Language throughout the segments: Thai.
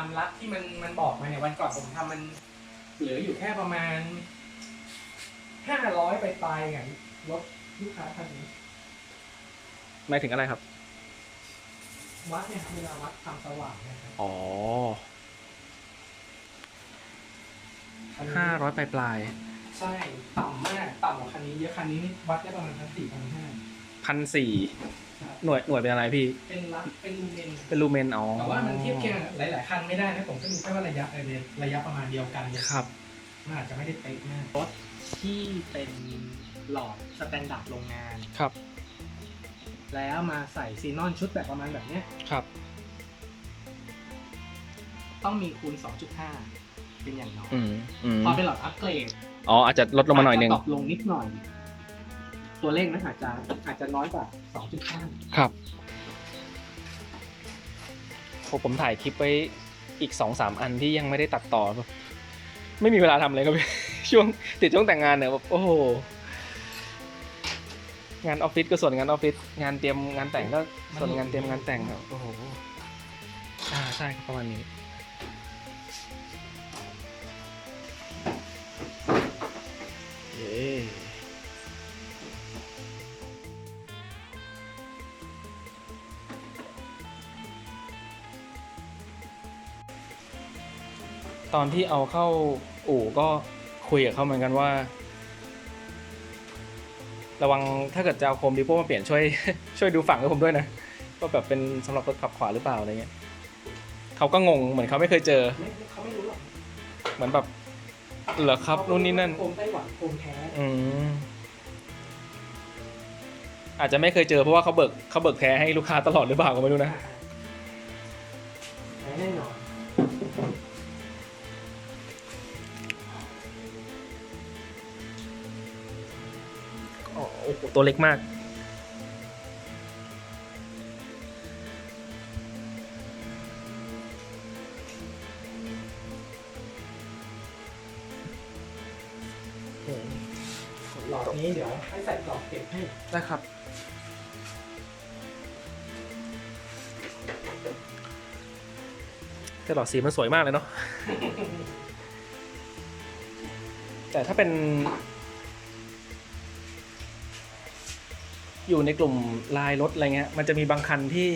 ตามรักที่มันมันบอกมาเนี่ยวันก่อนผมทำมันเหลืออยู่แค่ประมาณห้าร้อยไปปลายๆกันรถลูกค้าคันนี้หมายถึงอะไรครับ วัดเนี่ยเวลาวัดความสว่างเนะครับอ๋ออันนี้ห้าร้อยปลายปลายใช่ต่ำมากต่ำกว่าคันนี้เยอะคันนี้นี่วัดได้ประมาณพันสี่พันห้าพันสี่ หน่วยหน่วยเป็นอะไรพี่ เป็นรักเป็นลูเมนเป็นลูเมนอ๋อแต่ว่ามันเทียบเคียงกับหลาย ๆ คันไม่ได้นะผมก็ดูแค่ว่าระยะระยะประมาณเดียวกันเนี่ยครับมันอาจจะไม่ได้เป๊ะมากรถที่เป็นหลอดสแตนดาร์ดโรงงานครับ แล้วมาใส่ซีนอนชุดแบบประมาณแบบเนี้ยครับ ต้องมีคูณ 2.5 เป็นอย่างน้อยอืมอืมพอเป็นหลอดอัปเกรดอ๋ออาจจะลดลงมาหน่อยหนึงจจะตกลงนิดหน่อย ตัวเลขนั้นอาจจะอาจจะน้อยกว่า2.5ครับโหผมถ่ายคลิปไว้อีกสองสามอันที่ยังไม่ได้ตัดต่อแบบไม่มีเวลาทำเลยครับพี่ช่วงติดช่วงแต่งงานเนี่ยแบบโอ้โหงานออฟฟิศก็ส่วนงานออฟฟิศงานเตรียมงานแต่งก็ส่วนงานเตรียมงานแต่งครับโอ้โหอ่าใช่ครับประมาณนี้เย้ ตอนที่เอาเข้าอู่ก็คุยกับเขาเหมือนกันว่า ระวังถ้าเกิดจะเอาโคมดิโป้มาเปลี่ยนช่วยช่วยดูฝั่งให้ผมด้วยนะว่าแบบเป็นสำหรับรถขับขวาหรือเปล่าอะไรเงี้ยเขาก็งงเหมือนเขาไม่เคยเจอไม่เขาไม่รู้หรอกเหมือนแบบเหรอครับนู่นนี่นั่นโคมไต้หวันโคมแท้อืมอาจจะไม่เคยเจอเพราะว่าเขาเบิกเขาเบิกแท้ให้ลูกค้าตลอดหรือเปล่าก็ไม่รู้นะ ตัวเล็กมาก หลอดนี้เดี๋ยวให้ใส่กรอบเก็บให้ได้ครับ แต่หลอดสีมันสวยมากเลยเนาะ แต่ถ้าเป็น อยู่ในกลุ่มลายรถอะไรเงี้ยมันจะมีบางคันที่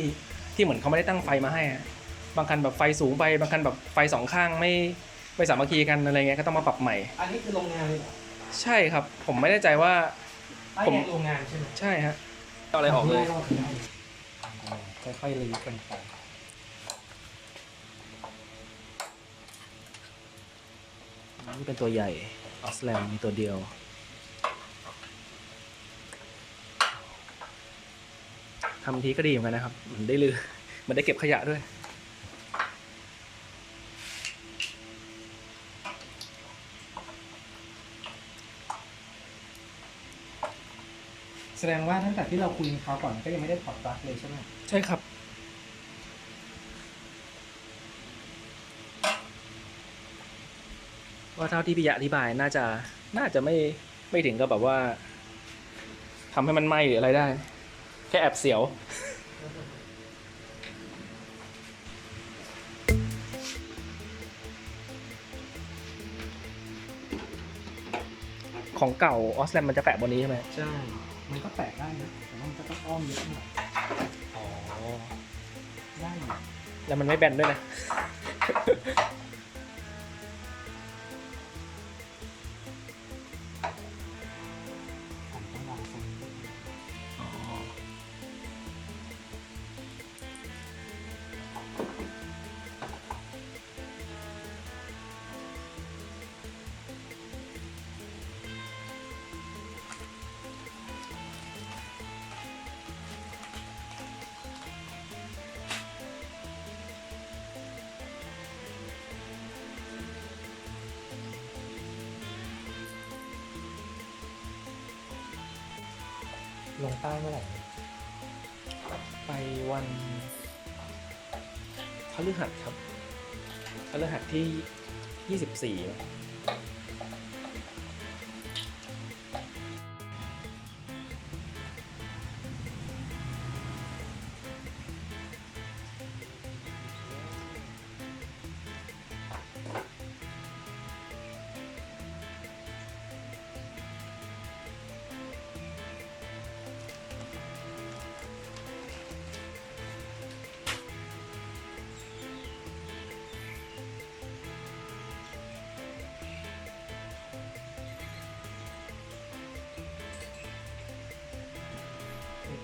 ที่เหมือนเขาไม่ได้ตั้งไฟมาให้อะบางคันแบบไฟสูงไปบางคันแบบไฟสองข้างไม่ไม่สามัคคีกันอะไรเงี้ยก็ต้องมาปรับใหม่ อันนี้คือโรงงานเลยเหรอใช่ครับ ผมไม่แน่ใจว่าใต้ผมแงโรงงานใช่ไหมใช่ฮะเอาอะไรออกเลยได้ค่อยๆรีบกันไปนี่เป็นตัวใหญ่ออสแลมมีตัวเดียว ทำทีก็ดีเหมือนกันนะครับ มันได้ลือ มันได้เก็บขยะด้วย แสดงว่าตั้งแต่ที่เราคุยกับเขาก่อนก็ยังไม่ได้ถอดปลั๊กเลยใช่ไหมใช่ครับ ว่าเท่าที่พี่ยะอธิบายน่าจะ น่าจะไม่ ไม่ถึงกับแบบว่าทำให้มันไหม้หรืออะไรได้แค่แอบเสียว ของเก่าออสแลมมันจะแปะบนนี้ใช่ไหมใช่ มันก็แตะได้นะแต่ว่ามันก็ต้องอ้อมเยอะหน่อยอ๋อ ได้อยู่แล้วมันไม่แบนด้วยนะ ลงใต้เมื่อไหร่ ไปวันพฤหัสครับพฤหัสที่ 24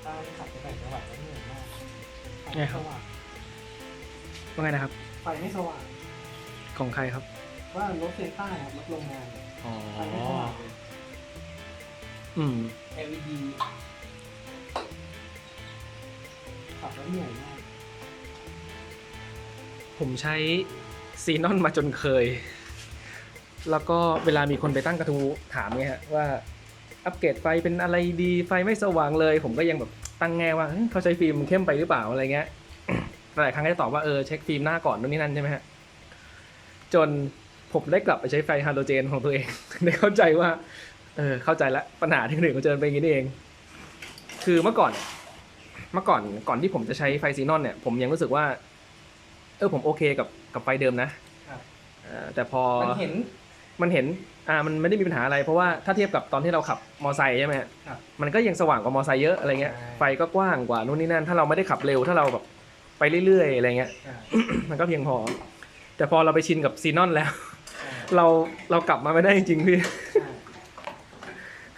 ใต้ขับไปไหนจังหวัดเหนื่อยมากไฟไม่สว่าไงนะครับ ไฟไม่สว่างของใครครับ ว่ารถเซนต้าครับรถโรงงานอ๋อ ไฟไม่สว่างเลย อืม LED ขับแล้วเหนื่อยมากผมใช้ซีนอนมาจนเคย แล้วก็เวลามีคนไปตั้งกระทู้ถามเนี่ยฮะว่า อัปเกรดไฟเป็นอะไรดีไฟไม่สว่างเลย ผมก็ยังแบบตั้งแง่ว่าเฮ้ยเขาใช้ฟิล์มเข้มไปหรือเปล่าอะไรเงี้ยหลายครั้งก็จะตอบว่าเออเช็คฟิล์มหน้าก่อนนู่นนี่นั่นใช่ไหมฮะจนผมได้กลับไปใช้ไฟฮาโลเจนของตัวเอง ได้เข้าใจว่า เออเข้าใจละปัญหาที่คนอื่นเขาเจอเป็นอย่างนี้นี่เอง คือเมื่อก่อนเนี่ยเมื่อก่อนก่อนที่ผมจะใช้ไฟซีนอนเนี่ย ผมยังรู้สึกว่า เออผมโอเคกับกับไฟเดิมนะครับเอ่อแต่พอมันเห็น มันเห็น อ่ามันไม่ได้มีปัญหาอะไรเพราะว่าถ้าเทียบกับตอนที่เราขับมอไซค์ใช่ไหมฮะครับ มันก็ยังสว่างกว่ามอไซค์เยอะอะไรเงี้ยใช่ไฟก็กว้างกว่านู่นนี่นั่นถ้าเราไม่ได้ขับเร็วถ้าเราแบบไปเรื่อยๆอะไรเงี้ยอ่ามันก็เพียงพอ แต่พอเราไปชินกับซีนอนแล้ว ใช่เราเรากลับมาไม่ได้จริงๆพี่ ใช่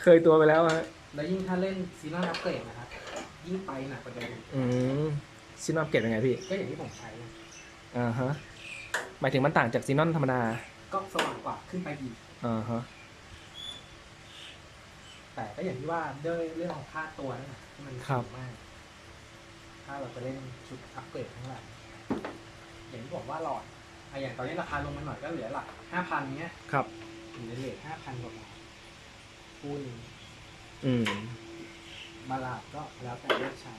เคยตัวไปแล้วฮะแล้วยิ่งถ้าเล่นซีนอนอัปเกรดนะครับ ยิ่งไปหนักกว่าเดิมอืมซีนอนเก็บยังไงพี่ก็อย่างที่ผมใช้นะอ่าฮะหมายถึงมันต่างจากซีนอนธรรมดาก็สว่างกว่าขึ้นไปอีก อ่าฮะ แต่ก็อย่างที่ว่าด้วยเรื่องของค่าตัวนั่นแหละที่มันครับสูงมาก ถ้าเราจะเล่นชุดอัปเกรดทั้งหลายอย่างที่บอกว่าหลอดอะอย่างตอนนี้ราคาลงมาหน่อยก็เหลือหลักห้าพันเนี้ยครับ อยู่ในเลทห้าพันกว่าบาทคูณอืม บาลาดก็แล้วแต่เลือกใช้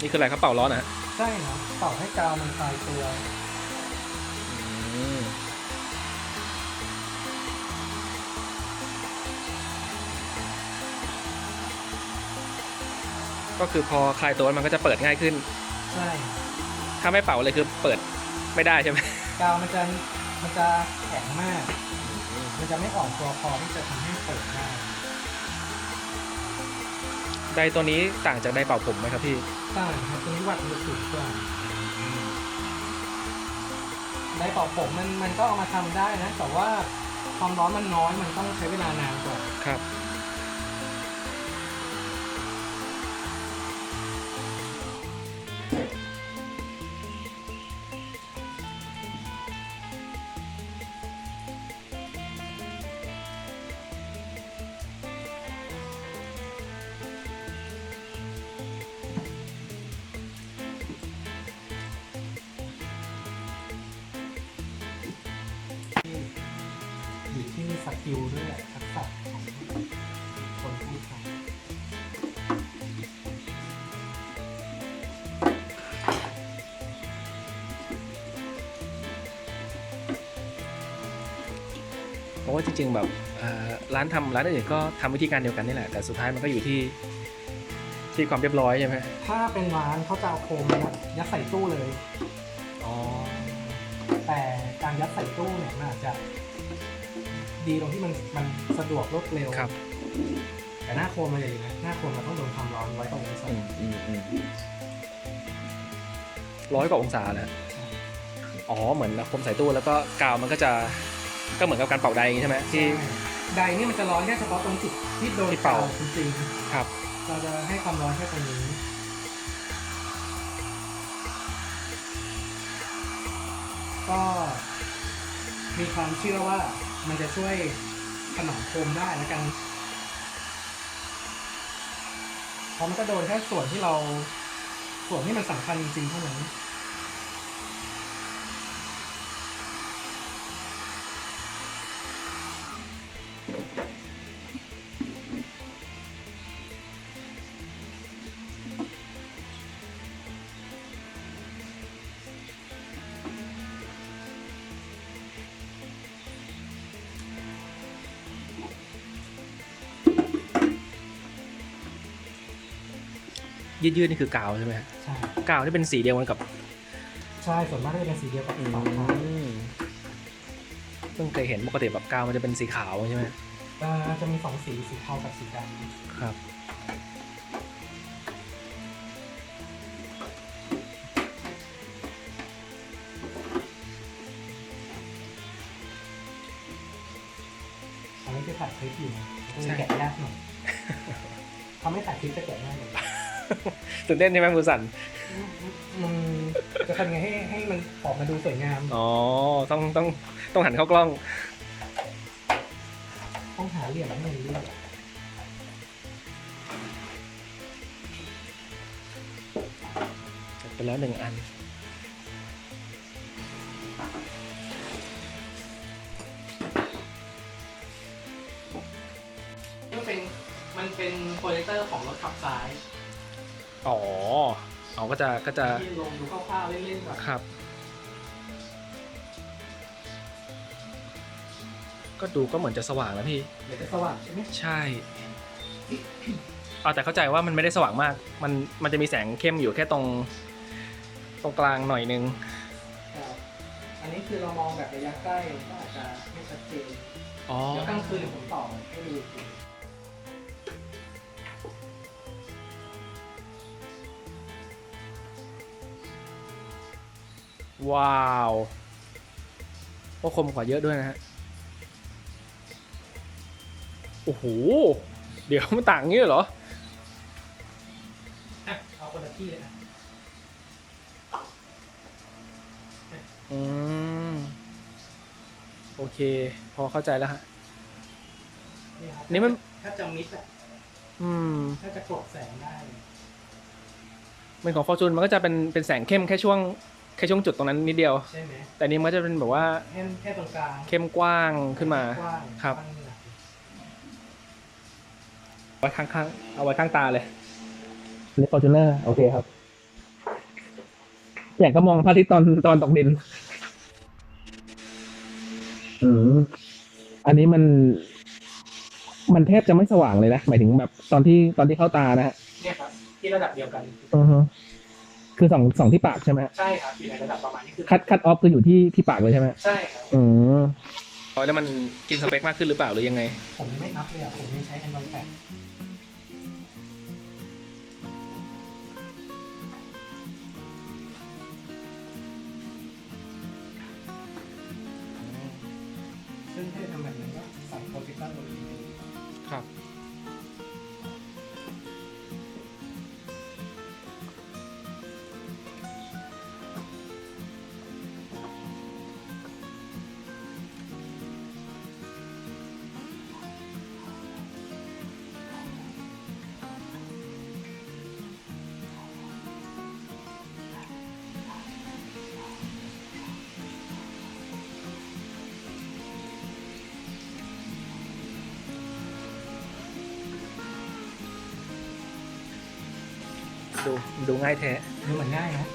นี่คืออะไรครับเป่าร้อนนะฮะใช่ครับต่อให้กาวมันคลายตัว ก็คือพอคลายตัวมันก็จะเปิดง่ายขึ้น ใช่ถ้าไม่เป่าเลยคือเปิดไม่ได้ใช่ไหมกาวมันจะมันจะแข็งมาก มันจะไม่อ่อนตัวพอที่จะทำให้เปิดได้ไดตัวนี้ต่างจากไดเป่าผมไหมครับพี่ใช่ครับตัวนี้วัดมันจะสูงกว่าไดเป่าผมมันมันก็เอามาทำได้นะ แต่ว่าความร้อนมันน้อยมันต้องใช้เวลานานกว่าครับ กิลด้วยทักษะของคนผู้ทำเพราะว่าจริงๆแบบร้านทำร้านอื่นก็ทำวิธีการเดียวกันนี่แหละ แต่สุดท้ายมันก็อยู่ที่ที่ความเรียบร้อยใช่ไหมถ้าเป็นร้านเขาจะเอาโคมยัดยัดใส่ตู้เลย อ๋อ แต่การยัดใส่ตู้เนี่ยมันอาจจะ ดีตรงที่มันมันสะดวกรวดเร็วครับแต่หน้าโคมมันอย่างนี้นะหน้าโคมมันต้องโดนความร้อนไว้ตรงนี้ใส่อืมอืมอืมร้อยกว่าองศานะ อ๋อ เหมือนคมใส่ตู้แล้วก็กาวมันก็จะก็เหมือนกับการเป่าไดอย่างงี้ใช่ไหมที่ ใดนี่มันจะร้อนแค่เฉพาะตรงจุดที่โดนที่เป่าจริงครับๆเราจะให้ความร้อนแค่ตรงนี้ก็มีความเชื่อว่า มันจะช่วยถนอมโคมได้แล้วกันเพราะมันก็โดนแค่ส่วนที่เราส่วนที่มันสำคัญจริงๆเท่านั้น ยืดๆนี่คือกาวใช่ไหมฮะใช่กาวที่เป็นสีเดียวกันกับใช่ส่วนมากก็จะเป็นสีเดียวกับสองทางเพิ่งเคยเห็นปกติแบบกาวมันจะเป็นสีขาวใช่ไหมเอ่อจะมีสองสีสีเทากับสีดครับำอันนี้คือถ่ายคลิปอยู่นะมันจะแกะยากหน่อยเขาไม่ตัดคลิปจะแกะง่ายเลย ตื่นเต้นใช่ไหมมือสั่นมันจะทำยังไงให้ให้มันออกมาดูสวยงาม อ๋อ ต้องต้องต้องหันเข้ากล้อง ต้องหาเหลี่ยมให้มันเรียบไปแล้วหนึ่งอัน มันเป็นมันเป็นโปรเจคเตอร์ของรถขับซ้าย อ๋ออ๋อก็จะก็จะที่ลงดูคร่าวๆเล่นๆก่อนครับ ก็ดูก็เหมือนจะสว่างแล้วพี่ เดี๋ยวจะสว่างใช่ไหมใช่เอาแต่เข้าใจว่ามันไม่ได้สว่างมาก มันมันจะมีแสงเข้มอยู่แค่ตรง ตรงกลางหน่อยนึง ครับอันนี้คือเรามองแบบระยะใกล้ก็อาจจะไม่ชัดเจนอ๋อ เดี๋ยวกลางคืนเดี๋ยวผมต่อให้ดูอีกที ว้าวก็คมกว่าเยอะด้วยนะฮะ โอ้โห เดี๋ยวมันต่างงี้เลยเหรอ อะเอาคนละที่เลยนะอืม โอเค พอเข้าใจแล้วฮะ นี่ครับนี่มัน ถ้าจะมิดอะอืม ถ้าจะกรบแสงได้เป็นของฟอร์จูนมันก็จะเป็นเป็นแสงเข้มแค่ช่วง แค่ช่วงจุดตรงนั้นนิดเดียว ใช่ไหมแต่นี้มันก็จะเป็นแบบว่าแค่แค่ตรงกลางเข้มกว้างขึ้นมากว้างครับกว้างหน่อยไว้ข้างๆเอาไว้ข้างตาเลยนี่ฟอร์จูเนอร์โอเคครับ อย่างก็มองพระอาทิตย์ตอนตอนตกดิน อืมอันนี้มัน มันแทบจะไม่สว่างเลยนะ หมายถึงแบบตอนที่ตอนที่เข้าตานะฮะเนี่ยครับ ที่ระดับเดียวกัน อือฮึ คือสองสองที่ปากใช่ไหมฮะใช่ครับอยู่ในระดับประมาณนี้คือคัดคัดออฟคืออยู่ที่ที่ปากเลยใช่ไหมฮะใช่ครับอืมแล้วมันกินสเปคมากขึ้นหรือเปล่าหรือยังไง ผมไม่อัพเลยอะผมยังใช้ Android 8ซึ่งถ้าจะทำ ดูดูง่ายแท้ดูเหมือนง่ายนะ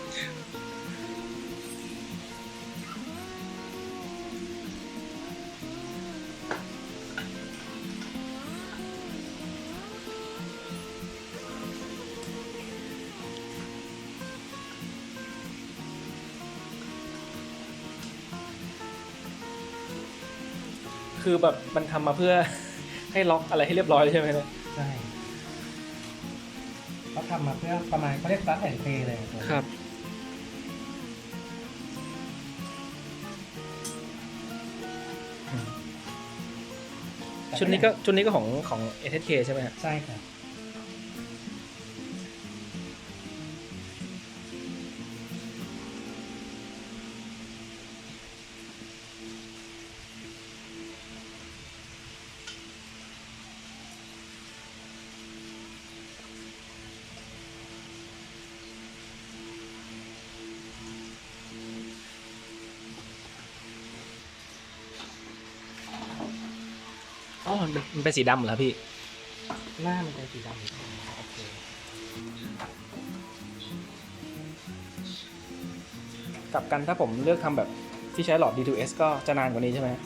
คือแบบมันทำมาเพื่อให้ล็อกอะไรให้เรียบร้อยเลยใช่ไหมเนี่ยใช่เขา ทำมาเพื่อประมาณเขาเรียกรัดแอนเพย์เลยตัวนี้ครับ ชุดนี้ก็ชุดนี้ก็ของของ SK ใช่ไหมฮะใช่ครับ อ๋อมันเป็นมันเป็นสีดำเหรอพี่ หน้ามันเป็นสีดำโอเคกลับกันถ้าผมเลือกทำแบบที่ใช้หลอด D2S ก็จะนานกว่านี้ใช่ไหมฮะ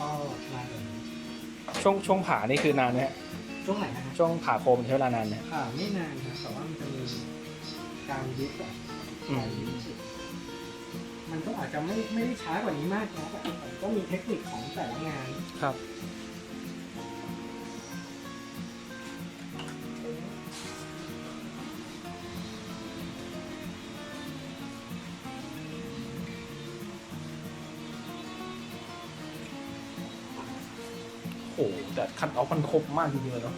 ก็มาเลยช่วงช่วงผ่านี่คือนานไหมฮะช่วงไหนนะฮะช่วงผ่าโคมใช้เวลานานไหมฮะค่ะไม่นานครับแต่ว่ามันจะมีการยึดอะอืม การยึดมันก็อาจจะไม่ไม่ได้ช้ากว่านี้มากนะแต่แต่ก็มีเทคนิคของแต่ละงานครับ มันคมมากจริงๆเลยเนาะ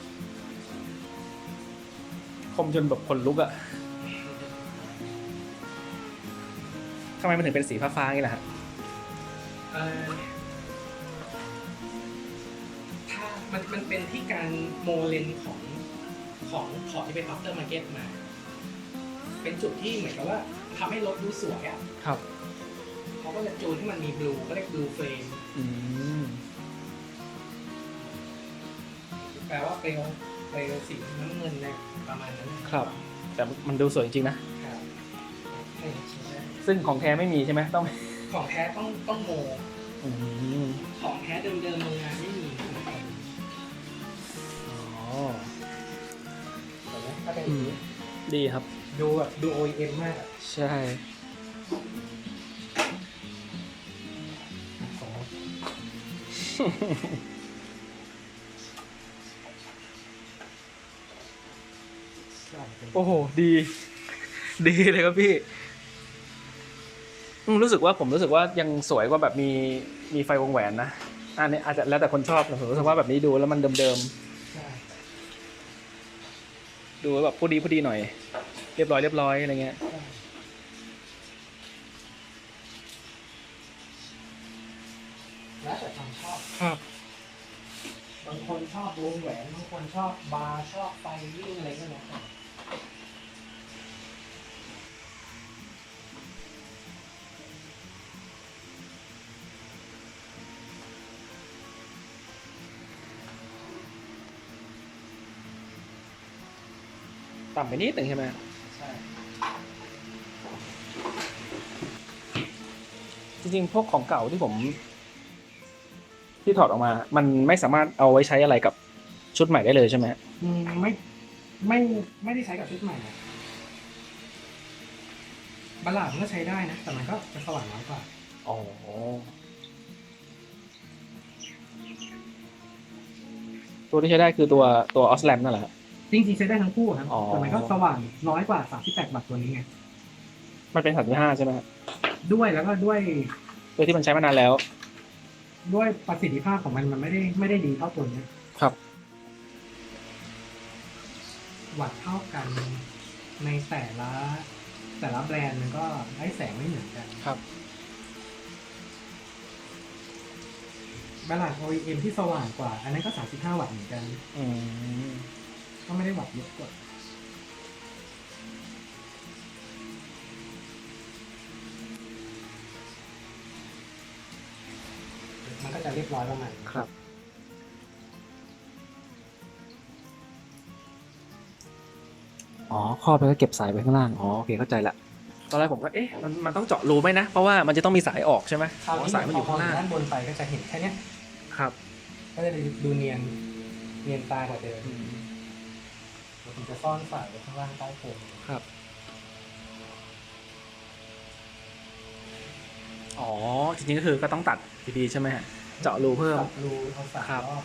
คมจนแบบขนลุกอะทำไมมันถึงเป็นสีฟ้าๆอย่างนี้ล่ะฮะเอ่อถ้ามันมันเป็นที่การโมเลนของของของที่เป็น after market มา เป็นจุดที่เหมือนกับว่าทำให้รถดูสวยอะครับ เขาก็จะจูนให้มันมีบลูก็เรียกบลูเฟรม อืม แปลว่าเปลวเปลวสีน้ำเงินเนี่ยประมาณนั้นครับ แต่มันดูสวยจริงๆนะ ครับให้ใช้ได้ซึ่งของแท้ไม่มีใช่ไหมต้องของแท้ต้องต้องโม อืมของแท้เดิมๆโรงงานไม่มีอ๋อเห็นไหมถ้าเป็นอืมดีครับ ดูแบบดู OEM มากอะใช่ โอ้โห ดี ดีเลยครับพี่อืมรู้สึกว่าผมรู้สึกว่ายังสวยกว่าแบบมีมีไฟวงแหวนนะอันนี้อาจจะแล้วแต่คนชอบนะผมรู้สึกว่าแบบนี้ดูแล้วมันเดิมใช่ๆดูแบบผู้ดีผู้ดีหน่อย เรียบร้อยเรียบร้อยอะไรเงี้ยใช่แล้วแต่ความชอบครับบางคนชอบวงแหวนบางคนชอบ บาร์ชอบไฟวิ่งอะไรก็แล้วแต่ ต่ำไปนิดหนึ่งใช่ไหมใช่จริงๆ พวกของเก่าที่ผม ที่ถอดออกมา มันไม่สามารถเอาไว้ใช้อะไรกับชุดใหม่ได้เลยใช่ไหมอืมไม่ไม่ไม่ได้ใช้กับชุดใหม่นะบัลลาดมันก็ใช้ได้นะ แต่มันก็จะสว่างน้อยกว่า อ๋อ ตัวที่ใช้ได้คือตัวตัวออสแลมนั่นแหละ จริงๆใช้ได้ทั้งคู่ครับอ๋อ แต่มันก็สว่างน้อยกว่า 38 วัตต์ตัวนี้ไง มันเป็นสามสิบห้าใช่ไหมครับด้วยแล้วก็ด้วยตัวที่มันใช้มานานแล้ว ด้วยประสิทธิภาพของมันมันไม่ได้ไม่ได้ดีเท่าตัวเนี้ยครับ วัตต์เท่ากันในแต่ละแต่ละแบรนด์มันก็ได้แสงไม่เหมือนกัน ครับบัลลาด OEM ที่สว่างกว่า อันนั้นก็ 35 วัตต์เหมือนกัน อืม ก็ไม่ได้วัตต์เยอะกว่ามันก็จะเรียบร้อยประมาณนี้ครับ อ๋อครอบแล้วก็เก็บสายไว้ข้างล่าง อ๋อ โอเค เข้าใจละ ตอนแรกผมก็ เอ๊ะ มันมันต้องเจาะรูไหมนะ เพราะว่ามันจะต้องมีสายออกใช่ไหมคราวอ๋อนี้สายมันอยู่ข้างล่าง ด้านบนไปก็จะเห็นแค่เนี้ย ครับ ก็จะดูเนียน เนียนตากว่าเดิม ผมจะซ่อนสายไว้ข้างล่างใต้โพมครับ อ๋อ จริงๆก็คือก็ต้องตัดดีๆใช่ไหมฮะ เจาะรูเพิ่ม ตัดรูเอาสายครับ รอบ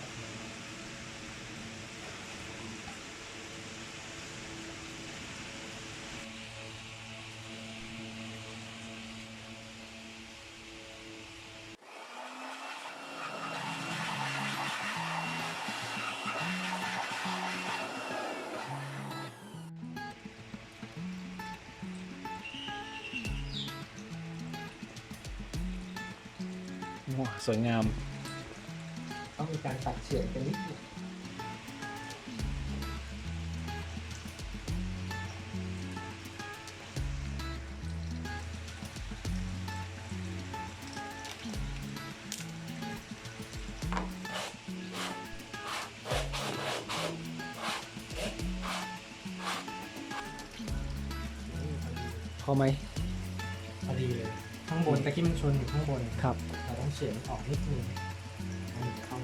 สวยงาม ต้องมีการตัดเฉือนกันนิดหนึงพอไหม พอดีเลย ข้างบนตะกี้มันชนอยู่ข้างบน ครับ เราต้องเฉือนออกนิดนึงให้มันเข้า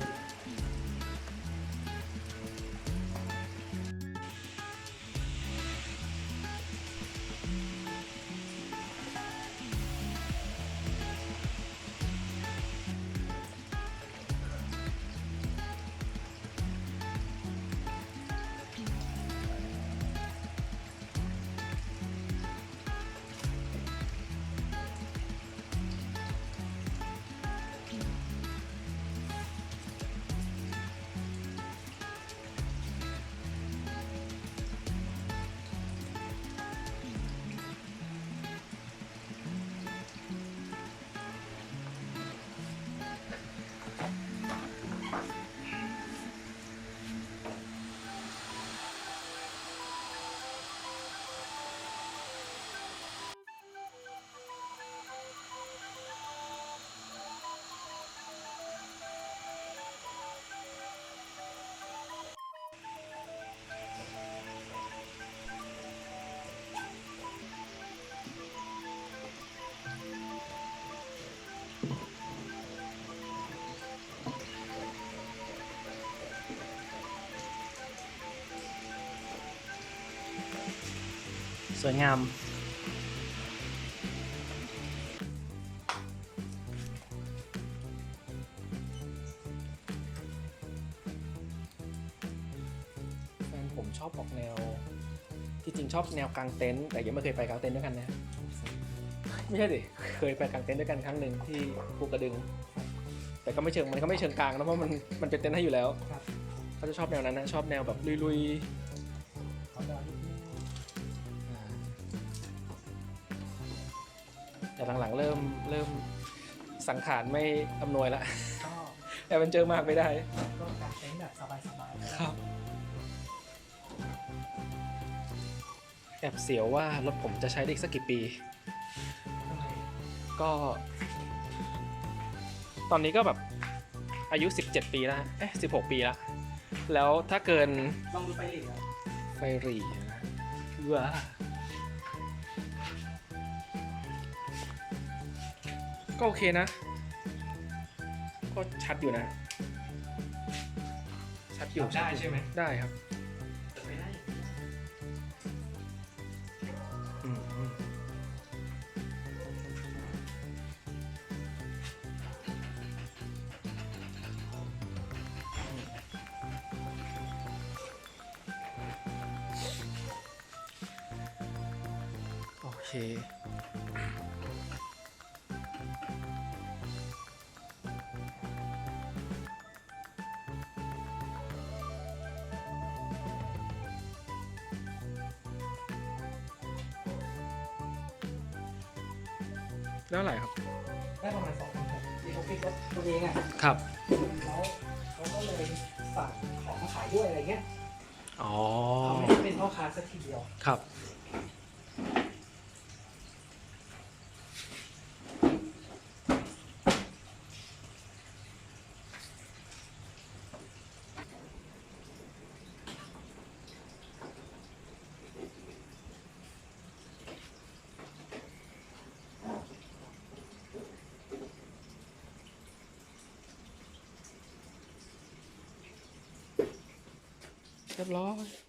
สวยงาม แฟนผมชอบออกแนว ที่จริงชอบแนวกางเต็นท์แต่ยังไม่เคยไปกางเต็นท์ด้วยกันนะ ไม่ใช่ดิ เคยไปกางเต็นท์ด้วยกันครั้งหนึ่งที่ภูกระดึง แต่ก็ไม่เชิงมันก็ไม่เชิงกลางนะเพราะมันมันเป็นเต็นท์ให้อยู่แล้วครับเขาจะชอบแนวนั้นนะชอบแนวแบบลุยข เริ่มเริ่มสังขารไม่อำนวยละก็แต่มันเจอมากไม่ได้ ก็การเต้นแบบสบายๆครับแอบเสียวว่ารถผมจะใช้ได้อีกสักกี่ปีทำไมก็ ตอนนี้ก็แบบอายุ 17 ปีแล้วฮะเอ๊ะ16 ปีแล้ว แล้วถ้าเกินลองดูไปหลีกอะ ไฟหรี่นะว้า ก็โอเคนะ ก็ชัดอยู่นะ ชัดอยู่ได้ใช่ไหม ได้ครับ แล้วอะไรครับ ได้ประมาณสองพันหกที่เขาคิดรถตัวเองอะครับ แล้วเขาก็เลยสั่งของมาขายด้วยอะไรเงี้ยอ๋อ เขาไม่ได้เป็นพ่อค้าสักทีเดียว ครับ รียบร้อย